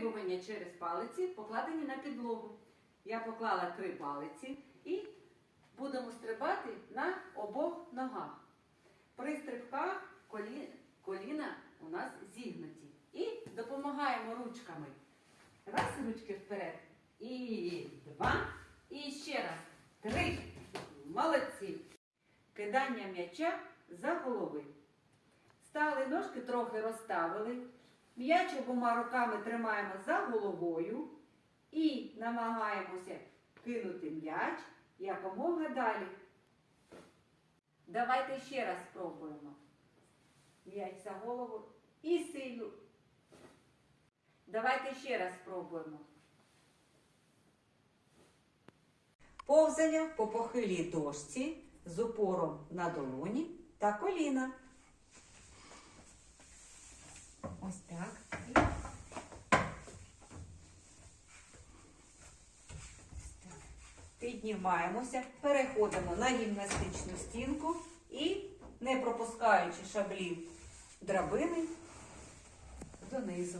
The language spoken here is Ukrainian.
Вистрибування через палиці покладені на підлогу. Я поклала три палиці і будемо стрибати на обох ногах. При стрибках колі- коліна у нас зігнуті. І допомагаємо ручками. Раз ручки вперед. І два. І ще раз. Три. Молодці. Кидання м'яча за голови. Стали ножки трохи розставили. М'яч обома руками тримаємо за головою і намагаємося кинути м'яч якомога далі. Давайте ще раз спробуємо. М'яч за голову і силу. Давайте ще раз спробуємо. Повзання по похилій дошці з опором на долоні та коліна. Ось так. Піднімаємося, переходимо на гімнастичну стінку і, не пропускаючи шаблів драбини, донизу.